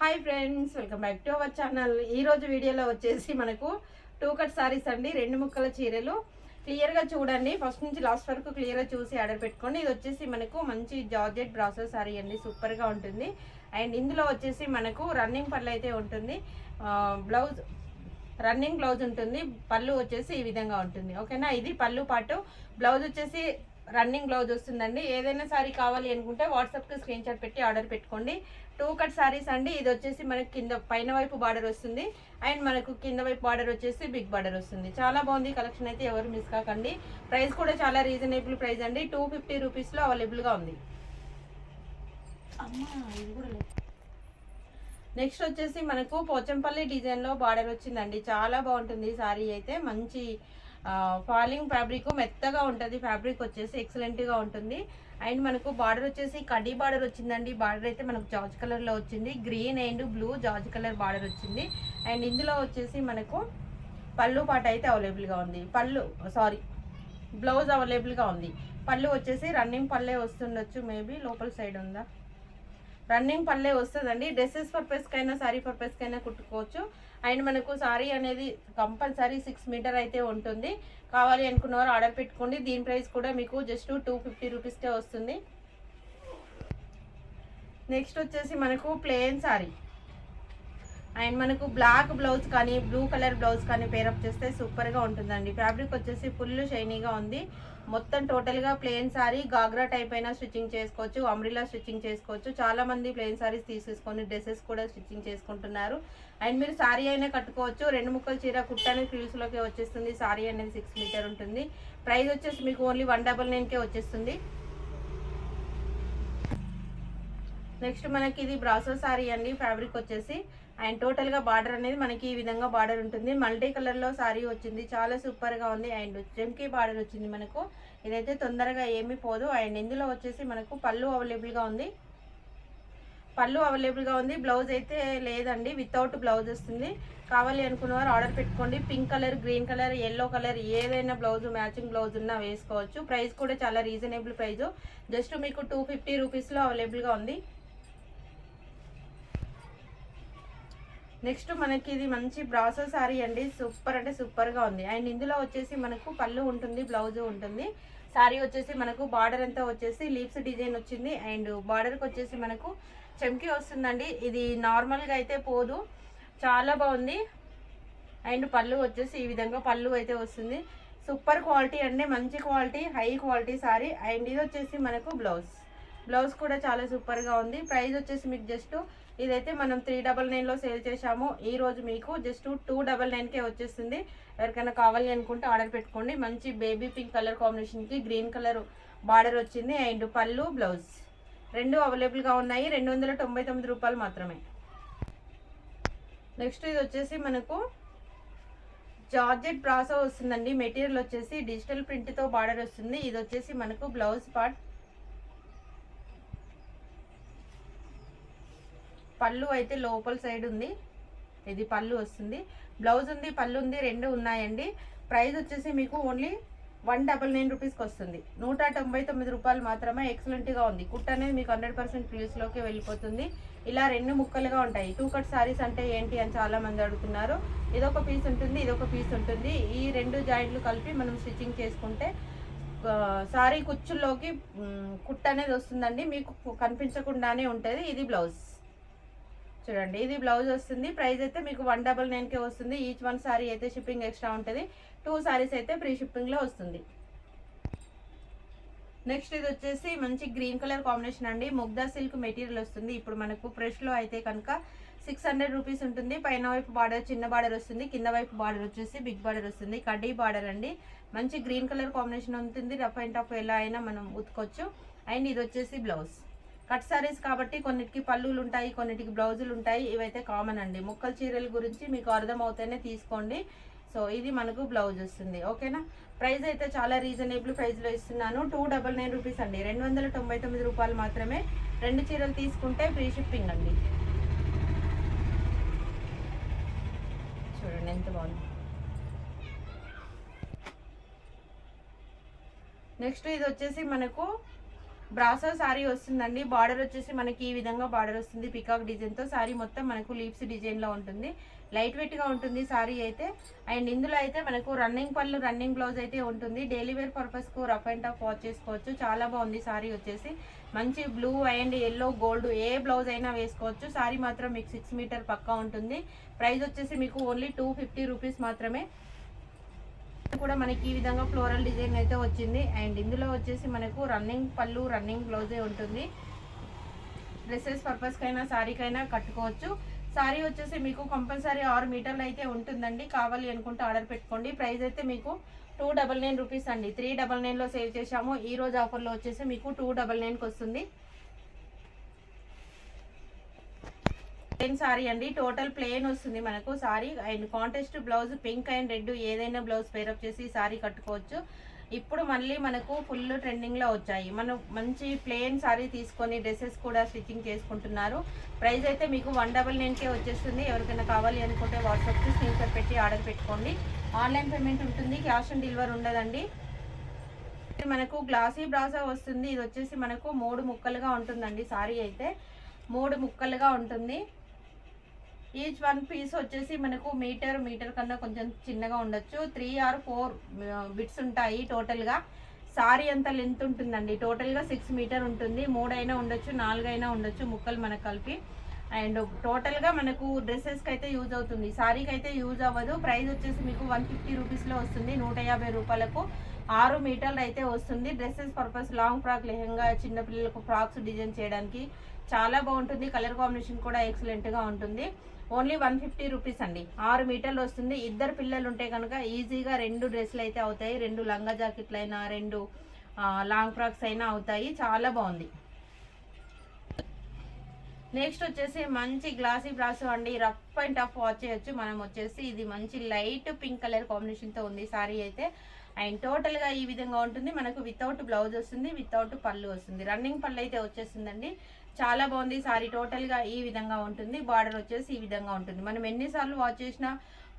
Hi friends welcome back to our channel ఈరోజు వీడియోలో వచ్చేసి మనకు టూ కట్ సారీస్ అండి రెండు ముక్కల చీరలు. క్లియర్గా చూడండి. ఫస్ట్ నుంచి లాస్ట్ వరకు క్లియర్గా చూసి ఆర్డర్ పెట్టుకోండి. ఇది వచ్చేసి మనకు మంచి జార్జెట్ బ్రాసెస్ సారీ అండి. సూపర్గా ఉంటుంది. అండ్ ఇందులో వచ్చేసి మనకు రన్నింగ్ పళ్ళు అయితే ఉంటుంది. బ్లౌజ్ రన్నింగ్ బ్లౌజ్ ఉంటుంది. పళ్ళు వచ్చేసి ఈ విధంగా ఉంటుంది. ఓకేనా ఇది పళ్ళు పాటు. బ్లౌజ్ వచ్చేసి రన్నింగ్ బ్లౌజ్ వస్తుందండి. ఏదైనా సారీ కావాలి అనుకుంటే వాట్సాప్కి స్క్రీన్ షాట్ పెట్టి ఆర్డర్ పెట్టుకోండి. టూ కట్ సారీస్ అండి. ఇది వచ్చేసి మనకి కింద పైన వైపు బార్డర్ వస్తుంది. అండ్ మనకు కింద వైపు బార్డర్ వచ్చేసి బిగ్ బార్డర్ వస్తుంది. చాలా బాగుంది కలెక్షన్ అయితే ఎవరు మిస్ కాకండి. ప్రైస్ కూడా చాలా రీజనబుల్ ప్రైస్ అండి. టూ ఫిఫ్టీ రూపీస్లో అవైలబుల్గా ఉంది. నెక్స్ట్ వచ్చేసి మనకు పోచంపల్లి డిజైన్లో బార్డర్ వచ్చిందండి. చాలా బాగుంటుంది సారీ అయితే. మంచి ఫాలింగ్ ఫ్యాబ్రిక్ మెత్తగా ఉంటుంది. ఫ్యాబ్రిక్ వచ్చేసి ఎక్సలెంట్గా ఉంటుంది. అండ్ మనకు బార్డర్ వచ్చేసి కడ్డీ బార్డర్ వచ్చిందండి. బార్డర్ అయితే మనకు జార్జ్ కలర్లో వచ్చింది. Green and blue georgette colour border వచ్చింది. అండ్ ఇందులో వచ్చేసి మనకు పళ్ళు పాట అయితే అవైలబుల్గా ఉంది. పళ్ళు సారీ బ్లౌజ్ అవైలబుల్గా ఉంది. పళ్ళు వచ్చేసి రన్నింగ్ పళ్ళే వస్తుండొచ్చు. మేబీ లోపల సైడ్ ఉందా? రన్నింగ్ పళ్ళే వస్తుందండి. డ్రెస్సెస్ పర్పస్కి అయినా సారీ పర్పస్కి కుట్టుకోవచ్చు. అండ్ మనకు సారీ అనేది కంపల్సరీ సిక్స్ మీటర్ అయితే ఉంటుంది. కావాలి అనుకున్నవారు ఆర్డర్ పెట్టుకోండి. దీని ప్రైస్ కూడా మీకు జస్ట్ టూ ఫిఫ్టీ రూపీస్కే వస్తుంది. నెక్స్ట్ వచ్చేసి మనకు ప్లెయిన్ సారీ. అండ్ మనకు బ్లాక్ బ్లౌజ్ కానీ బ్లూ కలర్ బ్లౌజ్ కానీ పేరప్ చేస్తే సూపర్గా ఉంటుందండి. ఫ్యాబ్రిక్ వచ్చేసి ఫుల్ షైనీగా ఉంది. మొత్తం టోటల్గా ప్లెయిన్ సారీ గాగ్రా టైప్ అయినా స్టిచ్చింగ్ చేసుకోవచ్చు అమ్రిలా స్టిచ్చింగ్ చేసుకోవచ్చు. చాలా మంది ప్లెయిన్ సారీస్ తీసేసుకొని డ్రెస్సెస్ కూడా స్టిచ్చింగ్ చేసుకుంటున్నారు. అండ్ మీరు సారీ అయినా కట్టుకోవచ్చు. రెండు ముక్కల చీర కుట్టని ఫ్రీల్స్లోకి వచ్చేస్తుంది. సారీ అనేది సిక్స్ మీటర్ ఉంటుంది. ప్రైస్ వచ్చేసి మీకు ఓన్లీ వన్ డబల్ నైన్కే వచ్చేస్తుంది. నెక్స్ట్ మనకి ఇది బ్రాసో సారీ అండి. ఫ్యాబ్రిక్ వచ్చేసి అండ్ టోటల్గా బార్డర్ అనేది మనకి ఈ విధంగా బార్డర్ ఉంటుంది. మల్టీ కలర్లో సారీ వచ్చింది. చాలా సూపర్గా ఉంది. అండ్ జెమ్కి బార్డర్ వచ్చింది మనకు. ఇదైతే తొందరగా ఏమీ పోదు. అండ్ ఇందులో వచ్చేసి మనకు పళ్ళు అవైలబుల్గా ఉంది. పళ్ళు అవైలబుల్గా ఉంది. బ్లౌజ్ అయితే లేదండి. వితౌట్ బ్లౌజ్ వస్తుంది. కావాలి అనుకున్న వారు ఆర్డర్ పెట్టుకోండి. Pink colour green colour yellow colour ఏదైనా బ్లౌజ్ మ్యాచింగ్ బ్లౌజ్ ఉన్నా వేసుకోవచ్చు. ప్రైస్ కూడా చాలా రీజనబుల్ ప్రైస్. జస్ట్ మీకు టూ ఫిఫ్టీ రూపీస్లో అవైలబుల్గా ఉంది. నెక్స్ట్ మనకి ఇది మంచి బ్రాసో సారీ అండి. సూపర్ అంటే సూపర్గా ఉంది. అండ్ ఇందులో వచ్చేసి మనకు పళ్ళు ఉంటుంది బ్లౌజ్ ఉంటుంది. సారీ వచ్చేసి మనకు బార్డర్ అంతా వచ్చేసి లీవ్స్ డిజైన్ వచ్చింది. అండ్ బార్డర్కి వచ్చేసి మనకు చెంకి వస్తుందండి. ఇది నార్మల్గా అయితే పోదు. చాలా బాగుంది. అండ్ పళ్ళు వచ్చేసి ఈ విధంగా పళ్ళు అయితే వస్తుంది. సూపర్ క్వాలిటీ అండి. మంచి quality high quality sari. And ఇది వచ్చేసి మనకు బ్లౌజ్. బ్లౌజ్ కూడా చాలా సూపర్గా ఉంది. ప్రైస్ వచ్చేసి మీకు జస్ట్ ఇదైతే మనం త్రీ డబల్ నైన్లో సేల్ చేశాము. ఈ రోజు మీకు జస్ట్ టూ డబల్ నైన్కే వచ్చేస్తుంది. ఎవరికైనా కావాలి అనుకుంటే ఆర్డర్ పెట్టుకోండి. మంచి బేబీ పింక్ కలర్ కాంబినేషన్కి గ్రీన్ కలర్ బార్డర్ వచ్చింది. అండ్ పళ్ళు బ్లౌజ్ రెండు అవైలబుల్గా ఉన్నాయి. రెండు వందల తొంభై తొమ్మిది రూపాయలు మాత్రమే. నెక్స్ట్ ఇది వచ్చేసి మనకు జార్జెట్ బ్రాసో వస్తుందండి. మెటీరియల్ వచ్చేసి డిజిటల్ ప్రింట్తో బార్డర్ వస్తుంది. ఇది వచ్చేసి మనకు బ్లౌజ్ పార్ట్ పళ్ళు అయితే లోపల సైడ్ ఉంది. ఇది పళ్ళు వస్తుంది. బ్లౌజ్ ఉంది పళ్ళు ఉంది రెండు ఉన్నాయండి. ప్రైస్ వచ్చేసి మీకు ఓన్లీ వన్ డబల్ నైన్ రూపీస్కి వస్తుంది. నూట తొంభై తొమ్మిది రూపాయలు మాత్రమే ఎక్సలెంట్గా ఉంది. కుట్ అనేది మీకు హండ్రెడ్ పర్సెంట్ ప్రీస్లోకి వెళ్ళిపోతుంది. ఇలా రెండు ముక్కలుగా ఉంటాయి. టూ కట్ సారీస్ అంటే ఏంటి అని చాలామంది అడుగుతున్నారు. ఇదొక పీస్ ఉంటుంది ఇదొక పీస్ ఉంటుంది. ఈ రెండు జాయింట్లు కలిపి మనం స్టిచ్చింగ్ చేసుకుంటే సారీ కుచ్చుల్లోకి కుట్ అనేది వస్తుందండి. మీకు కనిపించకుండానే ఉంటుంది. ఇది బ్లౌజ్ చూడండి ఇది బ్లౌజ్ వస్తుంది. ప్రైస్ అయితే మీకు వన్ డబల్ నైన్కే వస్తుంది. ఈచ్ వన్ సారీ అయితే షిప్పింగ్ ఎక్స్ట్రా ఉంటుంది. టూ సారీస్ అయితే ఫ్రీ షిప్పింగ్లో వస్తుంది. నెక్స్ట్ ఇది వచ్చేసి మంచి గ్రీన్ కలర్ కాంబినేషన్ అండి. ముగ్దా సిల్క్ మెటీరియల్ వస్తుంది. ఇప్పుడు మనకు ఫ్రెష్లో అయితే కనుక సిక్స్ హండ్రెడ్ రూపీస్ ఉంటుంది. పైన వైపు బార్డర్ చిన్న బార్డర్ వస్తుంది. కింద వైపు బార్డర్ వచ్చేసి బిగ్ బార్డర్ వస్తుంది. కడ్డీ బార్డర్ అండి. మంచి గ్రీన్ కలర్ కాంబినేషన్ ఉంటుంది. రఫ్ అండ్ టఫ్ ఎలా అయినా మనం ఉతుకోవచ్చు అండ్ ఇది వచ్చేసి బ్లౌజ్ కట్ సారీస్ కాబట్టి కొన్నిటికి పళ్ళులు ఉంటాయి కొన్నిటికి బ్లౌజులు ఉంటాయి. ఇవైతే కామన్ అండి. ముక్కల చీరల గురించి మీకు అర్థమవుతేనే తీసుకోండి. సో ఇది మనకు బ్లౌజ్ వస్తుంది. ఓకేనా? ప్రైస్ అయితే చాలా రీజనబుల్ ప్రైస్లో ఇస్తున్నాను. టూ డబల్ నైన్ రూపీస్ అండి. రెండు వందల తొంభై తొమ్మిది రూపాయలు మాత్రమే రెండు చీరలు తీసుకుంటే ఫ్రీ షిప్పింగ్ అండి. చూడండి ఎంత బాగుంది. నెక్స్ట్ ఇది వచ్చేసి మనకు బ్రాసో శారీ వస్తుందండి. బార్డర్ వచ్చేసి మనకి ఈ విధంగా బార్డర్ వస్తుంది. పికాక్ డిజైన్తో శారీ మొత్తం మనకు లీప్స్ డిజైన్లో ఉంటుంది. లైట్ వెయిట్గా ఉంటుంది సారీ అయితే. అండ్ ఇందులో అయితే మనకు రన్నింగ్ పళ్ళు రన్నింగ్ బ్లౌజ్ అయితే ఉంటుంది. డైలీ వేర్ పర్పస్కు రఫ్ అండ్ టఫ్ వాచ్ చేసుకోవచ్చు. చాలా బాగుంది శారీ వచ్చేసి. మంచి బ్లూ అండ్ ఎల్లో గోల్డ్ ఏ బ్లౌజ్ అయినా వేసుకోవచ్చు. శారీ మాత్రం మీకు సిక్స్ మీటర్ పక్కా ఉంటుంది. ప్రైస్ వచ్చేసి మీకు ఓన్లీ టూ ఫిఫ్టీ రూపీస్ మాత్రమే. కూడా మనకి ఈ విధంగా ఫ్లోరల్ డిజైన్ అయితే వచ్చింది. అండ్ ఇందులో వచ్చేసి మనకు రన్నింగ్ పళ్ళు రన్నింగ్ బ్లౌజే ఉంటుంది. డ్రెస్సెస్ పర్పస్కైనా శారీకైనా కట్టుకోవచ్చు. శారీ వచ్చేసి మీకు కంపల్సరీ ఆరు మీటర్లు అయితే ఉంటుందండి. కావాలి అనుకుంటే ఆర్డర్ పెట్టుకోండి. ప్రైస్ అయితే మీకు టూ డబల్ నైన్ రూపీస్ అండి. త్రీ డబల్ నైన్లో సేవ్ చేశాము. ఈ రోజు ఆఫర్లో వచ్చేసి మీకు టూ డబల్ నైన్కి వస్తుంది. ప్లెయిన్ సారీ అండి. టోటల్ ప్లెయిన్ వస్తుంది మనకు. Sari and contrast blouse pink and red ఏదైనా బ్లౌజ్ పేరప్ చేసి సారీ కట్టుకోవచ్చు. ఇప్పుడు మళ్ళీ మనకు ఫుల్ ట్రెండింగ్లో వచ్చాయి. మనం మంచి ప్లెయిన్ సారీ తీసుకొని డ్రెస్సెస్ కూడా స్టిచ్చింగ్ చేసుకుంటున్నారు. ప్రైస్ అయితే మీకు వన్ డబల్ నైన్కే వచ్చేస్తుంది. ఎవరికైనా కావాలి అనుకుంటే వాట్సాప్కి స్క్రీన్షాట్ పెట్టి ఆర్డర్ పెట్టుకోండి. ఆన్లైన్ పేమెంట్ ఉంటుంది. క్యాష్ ఆన్ డెలివరీ ఉండదండి. మనకు గ్లాసీ బ్రాసా వస్తుంది. ఇది వచ్చేసి మనకు మూడు ముక్కలుగా ఉంటుందండి సారీ అయితే. మూడు ముక్కలుగా ఉంటుంది. ఈచ్ వన్ పీస్ వచ్చేసి మనకు మీటర్ మీటర్ కన్నా కొంచెం చిన్నగా ఉండొచ్చు. త్రీ ఆర్ ఫోర్ బిట్స్ ఉంటాయి టోటల్గా సారీ అంత లెంత్ ఉంటుందండి? టోటల్గా సిక్స్ మీటర్ ఉంటుంది. మూడైనా ఉండొచ్చు నాలుగైనా ఉండొచ్చు ముక్కలు మనకు కలిపి. అండ్ టోటల్గా మనకు డ్రెస్సెస్కి అయితే యూజ్ అవుతుంది. సారీకి అయితే యూజ్ అవ్వదు. ప్రైస్ వచ్చేసి మీకు వన్ ఫిఫ్టీ రూపీస్లో వస్తుంది. నూట యాభై రూపాయలకు ఆరు మీటర్లు అయితే వస్తుంది. Dresses purpose long frock lehenga చిన్నపిల్లలకు ఫ్రాక్స్ డిజైన్ చేయడానికి చాలా బాగుంటుంది. కలర్ కాంబినేషన్ కూడా ఎక్సలెంట్గా ఉంటుంది. ఓన్లీ వన్ ఫిఫ్టీ రూపీస్ అండి. ఆరు మీటర్లు వస్తుంది. ఇద్దరు పిల్లలు ఉంటే కనుక ఈజీగా రెండు డ్రెస్సులు అయితే అవుతాయి. రెండు లంగా జాకెట్లు అయినా రెండు లాంగ్ ఫ్రాక్స్ అయినా అవుతాయి. చాలా బాగుంది. నెక్స్ట్ వచ్చేసి మంచి గ్లాసీ బ్రాస్ అండి. రఫ్ అండ్ టఫ్ వాచ్ చేయొచ్చు. మనం వచ్చేసి ఇది మంచి లైట్ పింక్ కలర్ కాంబినేషన్తో ఉంది. సారీ అయితే అండ్ టోటల్గా ఈ విధంగా ఉంటుంది. మనకు వితౌట్ బ్లౌజ్ వస్తుంది వితౌట్ పళ్ళు వస్తుంది. రన్నింగ్ పళ్ళు అయితే వచ్చేస్తుందండి. చాలా బాగుంది. సారీ టోటల్గా ఈ విధంగా ఉంటుంది. బార్డర్ వచ్చేసి ఈ విధంగా ఉంటుంది. మనం ఎన్నిసార్లు వాచ్ చేసినా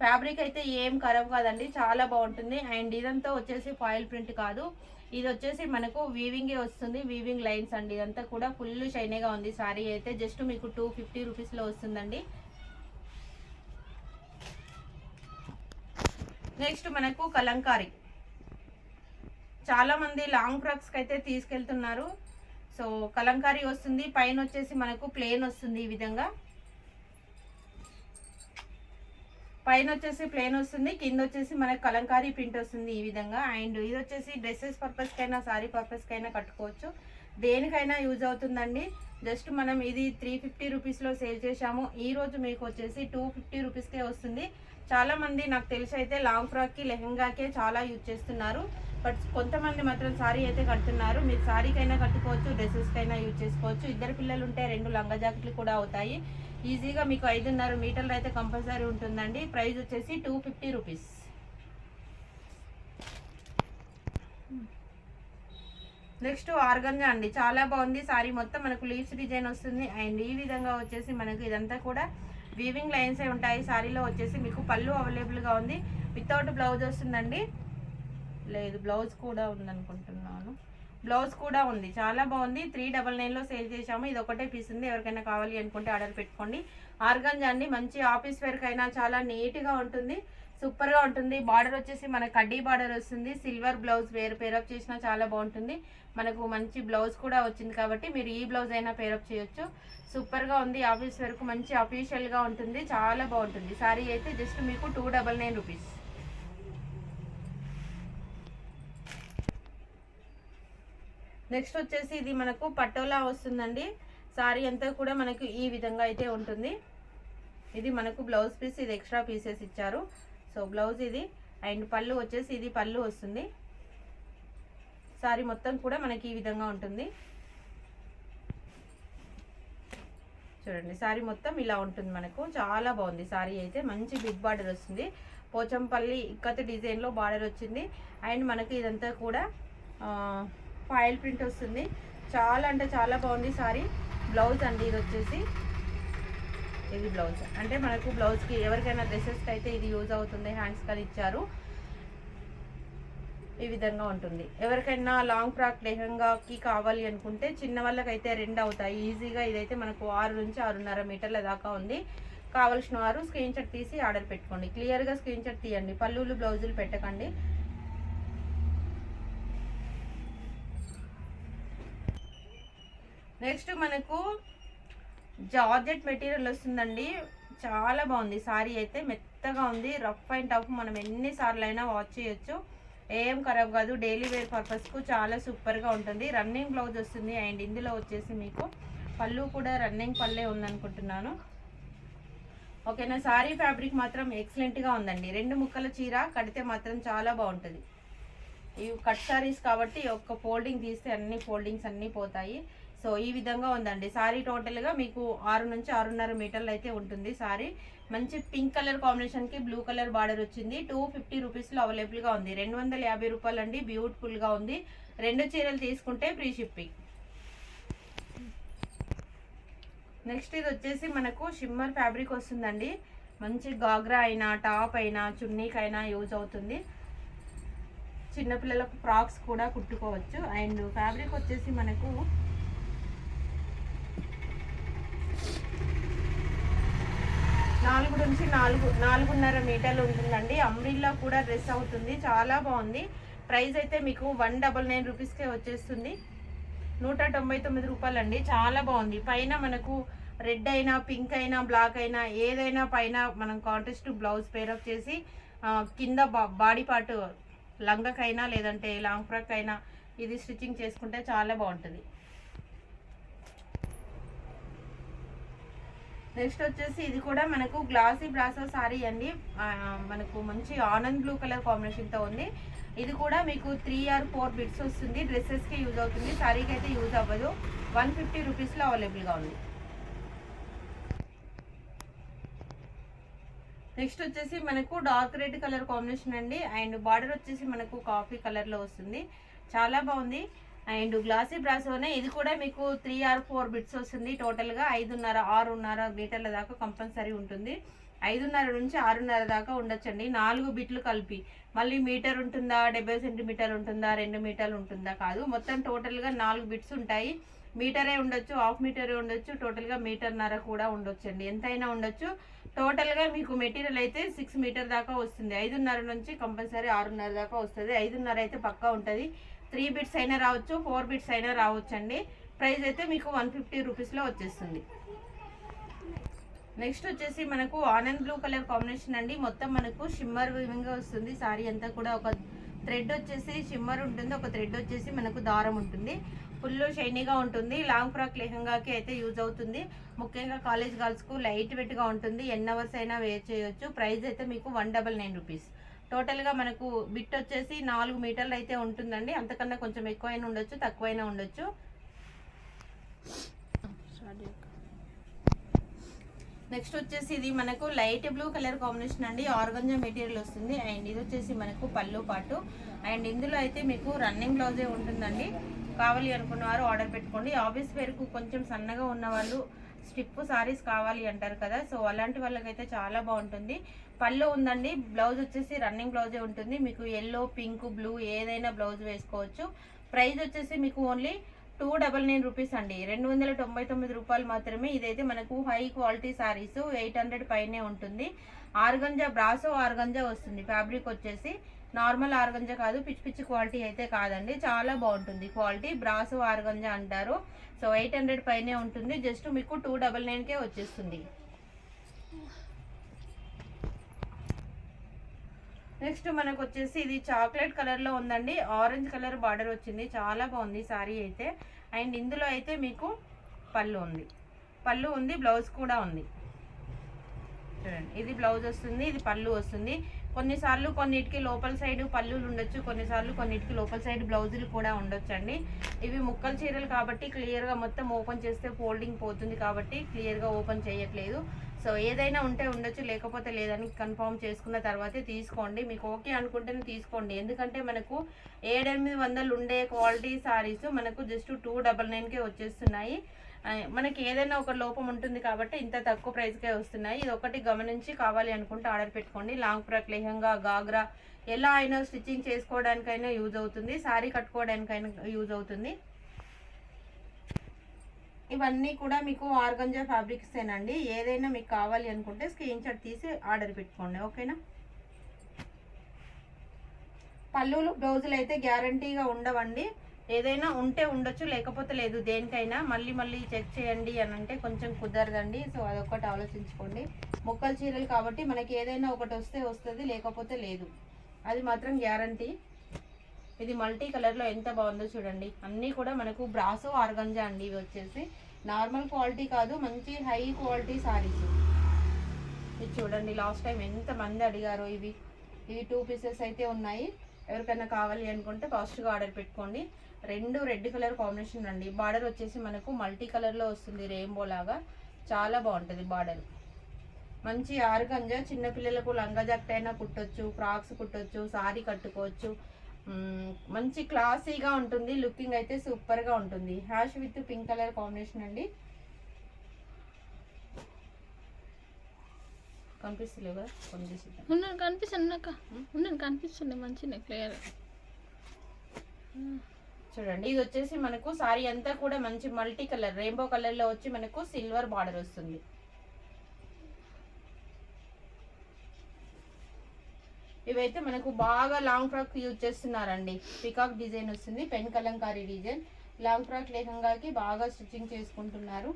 ఫ్యాబ్రిక్ అయితే ఏం ఖరాబ్ కాదండి. చాలా బాగుంటుంది. అండ్ ఇదంతా వచ్చేసి ఫాయిల్ ప్రింట్ కాదు. ఇది వచ్చేసి మనకు వీవింగే వస్తుంది. వీవింగ్ లైన్స్ అండి. ఇదంతా కూడా ఫుల్ షైనీగా ఉంది. సారీ అయితే జస్ట్ మీకు టూ ఫిఫ్టీ రూపీస్లో వస్తుందండి. నెక్స్ట్ మనకు కలంకారీ. చాలా మంది లాంగ్ ఫ్రాక్స్కి అయితే తీసుకెళ్తున్నారు. సో కలంకారీ వస్తుంది. పైన వచ్చేసి మనకు ప్లేన్ వస్తుంది ఈ విధంగా. పైన వచ్చేసి ప్లేన్ వస్తుంది. కింద వచ్చేసి మనకు కలంకారీ ప్రింట్ వస్తుంది ఈ విధంగా. అండ్ ఇది వచ్చేసి డ్రెస్సెస్ పర్పస్కైనా సారీ పర్పస్కైనా కట్టుకోవచ్చు. దేనికైనా యూజ్ అవుతుందండి. జస్ట్ మనం ఇది త్రీ ఫిఫ్టీ రూపీస్లో సేల్ చేశాము. ఈరోజు మీకు వచ్చేసి టూ ఫిఫ్టీ రూపీస్కే వస్తుంది. చాలామంది నాకు తెలిసి అయితే లాంగ్ ఫ్రాక్కి లెహెంగాకే చాలా యూజ్ చేస్తున్నారు. బట్ కొంతమంది మాత్రం సారీ అయితే కడుతున్నారు. మీరు సారీకైనా కట్టుకోవచ్చు డ్రెస్సెస్కైనా యూజ్ చేసుకోవచ్చు. ఇద్దరు పిల్లలు ఉంటే రెండు లంగా జాకెట్లు కూడా అవుతాయి. ఈజీగా మీకు ఐదున్నర మీటర్లు అయితే కంపల్సరీ ఉంటుందండి. ప్రైస్ వచ్చేసి two fifty rupees. Next organza అండి. చాలా బాగుంది సారీ. మొత్తం మనకు లీవ్స్ డిజైన్ వస్తుంది. అండ్ ఈ విధంగా వచ్చేసి మనకు ఇదంతా కూడా వీవింగ్ లైన్స్ ఉంటాయి. సారీలో వచ్చేసి మీకు పళ్ళు అవైలబుల్గా ఉంది. వితౌట్ బ్లౌజ్ వస్తుందండి. లేదు బ్లౌజ్ కూడా ఉందనుకుంటున్నాను. బ్లౌజ్ కూడా ఉంది. చాలా బాగుంది. త్రీ డబల్ నైన్లో సేల్ చేశాము. ఇది ఒకటే పీస్ ఉంది. ఎవరికైనా కావాలి అనుకుంటే ఆర్డర్ పెట్టుకోండి. ఆర్గంజా అండి మంచి ఆఫీస్ వేర్కైనా అయినా చాలా నీట్గా ఉంటుంది. సూపర్గా ఉంటుంది. బార్డర్ వచ్చేసి మన కడ్డీ బార్డర్ వస్తుంది. సిల్వర్ బ్లౌజ్ వేరు పేరప్ చేసినా చాలా బాగుంటుంది. మనకు మంచి బ్లౌజ్ కూడా వచ్చింది కాబట్టి మీరు ఈ బ్లౌజ్ అయినా పేరప్ చేయొచ్చు. సూపర్గా ఉంది. ఆఫీస్ వరకు మంచి అఫీషియల్గా ఉంటుంది. చాలా బాగుంటుంది. సారీ అయితే జస్ట్ మీకు two double nine rupees. Next వచ్చేసి ఇది మనకు పట్టోలా వస్తుందండి. సారీ అంతా కూడా మనకు ఈ విధంగా అయితే ఉంటుంది. ఇది మనకు బ్లౌజ్ పీస్ ఇది ఎక్స్ట్రా పీసెస్ ఇచ్చారు. సో బ్లౌజ్ ఇది. అండ్ పళ్ళు వచ్చేసి ఇది పళ్ళు వస్తుంది. సారీ మొత్తం కూడా మనకి ఈ విధంగా ఉంటుంది. చూడండి సారీ మొత్తం ఇలా ఉంటుంది మనకు. చాలా బాగుంది సారీ అయితే. మంచి బిగ్ బార్డర్ వస్తుంది. పోచంపల్లి ఇక్కత డిజైన్లో బార్డర్ వచ్చింది. అండ్ మనకి ఇదంతా కూడా ఫైల్ ప్రింట్ వస్తుంది. చాలా అంటే చాలా బాగుంది సారీ. బ్లౌజ్ అండి ఇది వచ్చేసి. ఇది బ్లౌజ్. అంటే మనకు బ్లౌజ్కి ఎవరికైనా డ్రెస్సెస్కి అయితే ఇది యూజ్ అవుతుంది హ్యాండ్స్ కానీ ఇచ్చారు. ఈ విధంగా ఉంటుంది. ఎవరికైనా లాంగ్ ఫ్రాక్ లెహంగాకి కావాలి అనుకుంటే చిన్న వాళ్ళకైతే రెండు అవుతాయి. ఈజీగా ఇదైతే మనకు ఆరు నుంచి ఆరున్నర మీటర్ల దాకా ఉంది. కావలసిన వారు స్క్రీన్ షాట్ తీసి ఆర్డర్ పెట్టుకోండి. క్లియర్గా స్క్రీన్ షాట్ తీయండి. పళ్ళులు బ్లౌజులు పెట్టకండి. నెక్స్ట్ మనకు జార్జెట్ మెటీరియల్ వస్తుందండి. చాలా బాగుంది. సారీ అయితే మెత్తగా ఉంది. రఫ్ అండ్ టఫ్ మనం ఎన్నిసార్లు అయినా వాచ్ చేయొచ్చు. ఏం ఖరాబ్ కాదు. డైలీ వేర్ పర్పస్కు చాలా సూపర్గా ఉంటుంది. రన్నింగ్ బ్లౌజ్ వస్తుంది. అండ్ ఇందులో వచ్చేసి మీకు పళ్ళు కూడా రన్నింగ్ పళ్ళే ఉందనుకుంటున్నాను. ఓకేనా? సారీ ఫ్యాబ్రిక్ మాత్రం ఎక్సలెంట్గా ఉందండి. రెండు ముక్కల చీర కడితే మాత్రం చాలా బాగుంటుంది. ఇవి కట్ సారీస్ కాబట్టి ఒక్క ఫోల్డింగ్ తీస్తే అన్ని ఫోల్డింగ్స్ అన్నీ పోతాయి. సో ఈ విధంగా ఉందండి. సారీ టోటల్గా మీకు ఆరు నుంచి ఆరున్నర మీటర్లు అయితే ఉంటుంది సారీ. మంచి పింక్ కలర్ కాంబినేషన్కి బ్లూ కలర్ బార్డర్ వచ్చింది. టూ ఫిఫ్టీ రూపీస్లో అవైలబుల్గా ఉంది. రెండు వందల యాభై రూపాయలు అండి. బ్యూటిఫుల్గా ఉంది. రెండు చీరలు తీసుకుంటే ఫ్రీ షిప్పింగ్. నెక్స్ట్ ఇది వచ్చేసి మనకు షిమ్మర్ ఫ్యాబ్రిక్ వస్తుందండి. మంచి గాగ్రా అయినా టాప్ అయినా చున్నీకైనా యూజ్ అవుతుంది. చిన్నపిల్లలకు ఫ్రాక్స్ కూడా కుట్టుకోవచ్చు. అండ్ ఫ్యాబ్రిక్ వచ్చేసి మనకు నాలుగు నుంచి నాలుగు నాలుగున్నర మీటర్లు ఉంటుందండి. అంబ్రిల్లా కూడా డ్రెస్ అవుతుంది. చాలా బాగుంది. ప్రైస్ అయితే మీకు వన్ డబల్ నైన్ రూపీస్కే వచ్చేస్తుంది. నూట తొంభై తొమ్మిది రూపాయలు అండి చాలా బాగుంది. పైన మనకు రెడ్ అయినా పింక్ అయినా బ్లాక్ అయినా ఏదైనా పైన మనం కాంటెస్ట్ బ్లౌజ్ పేరప్ చేసి కింద బా- బాడీ పార్ట్ లంగకైనా లేదంటే లాంగ్ ఫ్రాక్ అయినా ఇది స్టిచ్చింగ్ చేసుకుంటే చాలా బాగుంటుంది. నెక్స్ట్ వచ్చేసి ఇది కూడా మనకు గ్లాసీ బ్రాసో సారీ అండి. మనకు మంచి ఆనంద్ బ్లూ కలర్ కాంబినేషన్తో ఉంది. ఇది కూడా మీకు త్రీ ఆర్ ఫోర్ బిట్స్ వస్తుంది. డ్రెస్సెస్కి యూజ్ అవుతుంది. సారీకి అయితే యూజ్ అవ్వదు. వన్ ఫిఫ్టీ రూపీస్లో అవైలబుల్గా ఉంది. నెక్స్ట్ వచ్చేసి మనకు డార్క్ రెడ్ కలర్ కాంబినేషన్ అండి. అండ్ బార్డర్ వచ్చేసి మనకు కాఫీ కలర్లో వస్తుంది. చాలా బాగుంది. అండ్ గ్లాసీ బ్రాసోనే ఇది కూడా మీకు త్రీ ఆర్ ఫోర్ బిట్స్ వస్తుంది. టోటల్గా ఐదున్నర ఆరున్నర మీటర్ల దాకా కంపల్సరీ ఉంటుంది. ఐదున్నర నుంచి ఆరున్నర దాకా ఉండొచ్చండి. నాలుగు బిట్లు కలిపి. మళ్ళీ మీటర్ ఉంటుందా? డెబ్బై సెంటీమీటర్ ఉంటుందా? రెండు మీటర్లు ఉంటుందా? కాదు. మొత్తం టోటల్గా నాలుగు బిట్స్ ఉంటాయి. మీటరే ఉండొచ్చు హాఫ్ మీటరే ఉండొచ్చు టోటల్గా మీటర్న్నర కూడా ఉండొచ్చండి. ఎంతైనా ఉండొచ్చు. టోటల్గా మీకు మెటీరియల్ అయితే సిక్స్ మీటర్ దాకా వస్తుంది. ఐదున్నర నుంచి కంపల్సరీ ఆరున్నర దాకా వస్తుంది. ఐదున్నర అయితే పక్కా ఉంటుంది. త్రీ బిట్స్ అయినా రావచ్చు ఫోర్ బిట్స్ అయినా రావచ్చు అండి ప్రైస్ అయితే మీకు వన్ ఫిఫ్టీ రూపీస్లో వచ్చేస్తుంది. నెక్స్ట్ వచ్చేసి మనకు ఆనంద్ బ్లూ కలర్ కాంబినేషన్ అండి. మొత్తం మనకు షిమ్మర్ వివింగ్ వస్తుంది. సారీ అంతా కూడా ఒక థ్రెడ్ వచ్చేసి షిమ్మర్ ఉంటుంది. ఒక థ్రెడ్ వచ్చేసి మనకు దారం ఉంటుంది. ఫుల్ షైనీగా ఉంటుంది. లాంగ్ ఫ్రాక్ లెహంగాకి అయితే యూజ్ అవుతుంది. ముఖ్యంగా కాలేజ్ గర్ల్స్కు లైట్ వెయిట్గా ఉంటుంది. ఎన్ అవర్స్ అయినా వేర్ చేయొచ్చు. ప్రైస్ అయితే మీకు వన్ డబల్ నైన్ రూపీస్. టోటల్గా మనకు బిట్ వచ్చేసి నాలుగు మీటర్లు అయితే ఉంటుందండి. అంతకన్నా కొంచెం ఎక్కువైనా ఉండొచ్చు తక్కువైనా ఉండొచ్చు. నెక్స్ట్ వచ్చేసి ఇది మనకు లైట్ బ్లూ కలర్ కాంబినేషన్ అండి. ఆర్గంజా మెటీరియల్ వస్తుంది. అండ్ ఇది వచ్చేసి మనకు పళ్ళు పాటు. అండ్ ఇందులో అయితే మీకు రన్నింగ్ బ్లౌజే ఉంటుందండి. కావాలి అనుకున్న వారు ఆర్డర్ పెట్టుకోండి. ఆఫీస్ వేర్కు కొంచెం సన్నగా ఉన్న వాళ్ళు స్ట్రిప్ సారీస్ కావాలి అంటారు కదా. సో అలాంటి వాళ్ళకైతే చాలా బాగుంటుంది. పళ్ళు ఉందండి. బ్లౌజ్ వచ్చేసి రన్నింగ్ బ్లౌజే ఉంటుంది. మీకు ఎల్లో పింక్ బ్లూ ఏదైనా బ్లౌజ్ వేసుకోవచ్చు. ప్రైస్ వచ్చేసి మీకు only two double nine rupees అండి. రెండు వందల తొంభై తొమ్మిది రూపాయలు మాత్రమే. ఇదైతే మనకు high quality saris eight hundred పైనే ఉంటుంది. ఆర్గంజా బ్రాసో ఆర్గంజా వస్తుంది. ఫ్యాబ్రిక్ వచ్చేసి నార్మల్ ఆర్గంజా కాదు పిచ్చి పిచ్చి క్వాలిటీ అయితే కాదండి. చాలా బాగుంటుంది. క్వాలిటీ బ్రాసు ఆర్గంజా అంటారు. సో ఎయిట్ హండ్రెడ్ పైనే ఉంటుంది. జస్ట్ మీకు టూ డబల్ నైన్కే వచ్చేస్తుంది. నెక్స్ట్ మనకు వచ్చేసి ఇది చాక్లెట్ కలర్లో ఉందండి. ఆరెంజ్ కలర్ బార్డర్ వచ్చింది. చాలా బాగుంది సారీ అయితే. అండ్ ఇందులో అయితే మీకు పళ్ళు ఉంది. పళ్ళు ఉంది బ్లౌజ్ కూడా ఉంది. చూడండి. ఇది బ్లౌజ్ వస్తుంది ఇది పళ్ళు వస్తుంది. కొన్నిసార్లు కొన్నిటికి లోపల సైడ్ పళ్ళులు ఉండొచ్చు కొన్నిసార్లు కొన్నిటికి లోపల సైడ్ బ్లౌజులు కూడా ఉండొచ్చు అండి ఇవి ముక్కల చీరలు కాబట్టి క్లియర్గా మొత్తం ఓపెన్ చేస్తే ఫోల్డింగ్ పోతుంది కాబట్టి క్లియర్గా ఓపెన్ చేయట్లేదు. సో ఏదైనా ఉంటే ఉండొచ్చు లేకపోతే లేదని కన్ఫర్మ్ చేసుకున్న తర్వాతే తీసుకోండి. మీకు ఓకే అనుకుంటేనే తీసుకోండి. ఎందుకంటే మనకు ఏడెనిమిది వందలు ఉండే క్వాలిటీ సారీస్ మనకు జస్ట్ టూ డబల్ నైన్కే వచ్చేస్తున్నాయి. మనకి ఏదైనా ఒక లోపం ఉంటుంది కాబట్టి ఇంత తక్కువ ప్రైస్కే వస్తున్నాయి. ఇది ఒకటి గమనించి కావాలి అనుకుంటే ఆర్డర్ పెట్టుకోండి. లాంగ్ ఫ్రాక్ లెహంగా గాగ్రా ఎలా అయినా స్టిచ్చింగ్ చేసుకోవడానికైనా యూజ్ అవుతుంది. శారీ కట్టుకోవడానికైనా యూజ్ అవుతుంది. ఇవన్నీ కూడా మీకు ఆర్గంజా ఫ్యాబ్రిక్సేనండి. ఏదైనా మీకు కావాలి అనుకుంటే స్క్రీన్ షాట్ తీసి ఆర్డర్ పెట్టుకోండి. ఓకేనా? పళ్ళులు బ్లౌజులు అయితే గ్యారంటీగా ఉండవండి. ఏదైనా ఉంటే ఉండొచ్చు లేకపోతే లేదు. దేనికైనా మళ్ళీ మళ్ళీ చెక్ చేయండి అని అంటే కొంచెం కుదరదండి. సో అదొకటి ఆలోచించుకోండి. మొక్కల చీరలు కాబట్టి మనకి ఏదైనా ఒకటి వస్తే వస్తుంది లేకపోతే లేదు. అది మాత్రం గ్యారంటీ ఇది మల్టీ కలర్లో ఎంత బాగుందో చూడండి. అన్నీ కూడా మనకు బ్రాసో ఆర్గంజా అండి ఇవి వచ్చేసి. నార్మల్ క్వాలిటీ కాదు మంచి హై క్వాలిటీ సారీస్ ఇది చూడండి లాస్ట్ టైం ఎంత మంది అడిగారో ఇవి. ఇవి టూ పీసెస్ అయితే ఉన్నాయి. ఎవరికైనా కావాలి అనుకుంటే ఫాస్ట్గా ఆర్డర్ పెట్టుకోండి. రెండు రెడ్ కలర్ కాంబినేషన్ అండి. బార్డర్ వచ్చేసి మనకు మల్టీ కలర్లో వస్తుంది రెయిన్బో లాగా. చాలా బాగుంటుంది బార్డర్. మంచి ఆరుగంజ చిన్నపిల్లలకు లంగా జాకెట్ అయినా కుట్టొచ్చు ఫ్రాక్స్ కుట్టొచ్చు సారీ కట్టుకోవచ్చు. మంచి క్లాసీగా ఉంటుంది లుకింగ్ అయితే సూపర్గా ఉంటుంది. Ash with pink colour combination అండి. కనిపిస్తలేవు కనిపిస్తుంది అక్క ఉన్నాను కనిపిస్తుంది మంచిగా క్లియర్ చూడండి. ఇది వచ్చేసి మనకు సారీ అంతా కూడా మంచి మల్టీ కలర్ రెయిన్బో కలర్లో వచ్చి మనకు సిల్వర్ బార్డర్ వస్తుంది. ఇవైతే మనకు బాగా లాంగ్ ఫ్రాక్ యూజ్ చేస్తున్నారండి. పికాక్ డిజైన్ వస్తుంది pen kalamkari design. Long frock లేహంగాకి బాగా స్టిచ్చింగ్ చేసుకుంటున్నారు.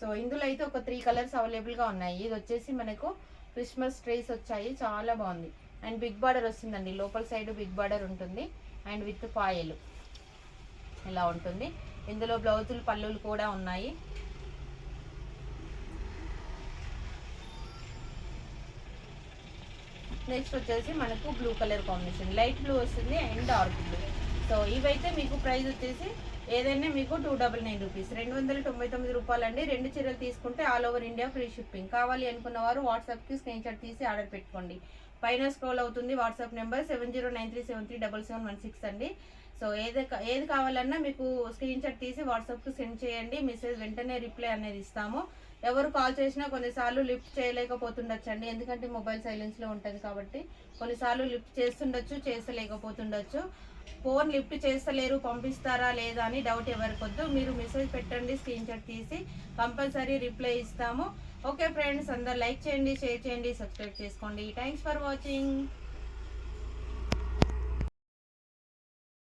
సో ఇందులో అయితే ఒక త్రీ కలర్స్ అవైలబుల్గా ఉన్నాయి. ఇది వచ్చేసి మనకు క్రిస్మస్ ట్రీస్ వచ్చాయి. చాలా బాగుంది. అండ్ బిగ్ బార్డర్ వస్తుందండి. లోపల సైడ్ బిగ్ బార్డర్ ఉంటుంది. అండ్ విత్ ఫాయిల్ ఇలా ఉంటుంది. ఇందులో బ్లౌజులు పళ్ళులు కూడా ఉన్నాయి. నెక్స్ట్ వచ్చేసి మనకు blue colour combination. Light blue వస్తుంది అండ్ డార్క్ బ్లూ. సో ఇవైతే మీకు ప్రైస్ వచ్చేసి ఏదైనా మీకు టూ డబల్ నైన్ రూపీస్. రెండు వందల తొంభై తొమ్మిది రూపాయలండి. రెండు చీరలు తీసుకుంటే all over India free shipping. కావాలి అనుకున్న వారు వాట్సాప్కి స్క్రీన్ షాట్ తీసి ఆర్డర్ పెట్టుకోండి. పైన స్క్రోల్ అవుతుంది WhatsApp number seven zero nine three seven three double seven one six అండి. సో ఏది ఏది కావాలన్నా మీకు స్క్రీన్ షాట్ తీసి వాట్సాప్కి సెండ్ చేయండి. మెసేజ్ వెంటనే రిప్లై అనేది ఇస్తాము. ఎవరు కాల్ చేసినా కొన్నిసార్లు లిఫ్ట్ చేయలేకపోతుండొచ్చు అండి ఎందుకంటే మొబైల్ సైలెన్స్లో ఉంటుంది కాబట్టి కొన్నిసార్లు లిఫ్ట్ చేస్తుండొచ్చు చేస్తలేకపోతుండొచ్చు. ఫోన్ లిఫ్ట్ చేస్తలేరు పంపిస్తారా లేదా అని డౌట్ ఎవరికొద్దు. మీరు మెసేజ్ పెట్టండి స్క్రీన్ షాట్ తీసి కంపల్సరీ రిప్లై ఇస్తాము. ఓకే ఫ్రెండ్స్ అందరు లైక్ చేయండి షేర్ చేయండి సబ్స్క్రైబ్ చేసుకోండి. Thanks for watching